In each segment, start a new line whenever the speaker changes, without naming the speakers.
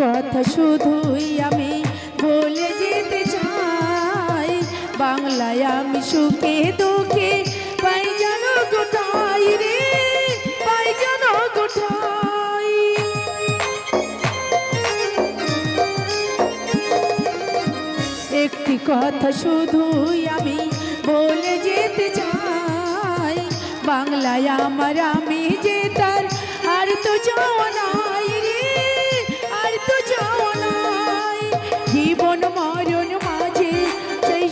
কথা শুধুই আমি বলে যেতে চাই। বাংলায় আমি সুখে দুঃখে পাই যেন গোটাই রে, পাই যেন গোটাই। একটি কথা শুধুই আমি বলে যেতে চাই। বাংলায় আমার আমি যে তার আর তো যাওয়া নাই।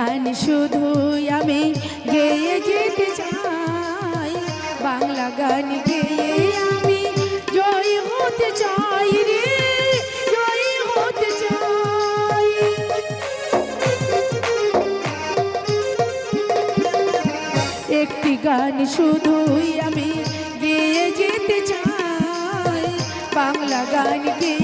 গান শুধুই আমি গেয়ে যেতে চাই। বাংলা গান গেয়ে আমি জয় হতে চাই রে, জয় হতে চাই। একটি গান শুধুই আমি গেয়ে যেতে চাই। বাংলা গান গেয়ে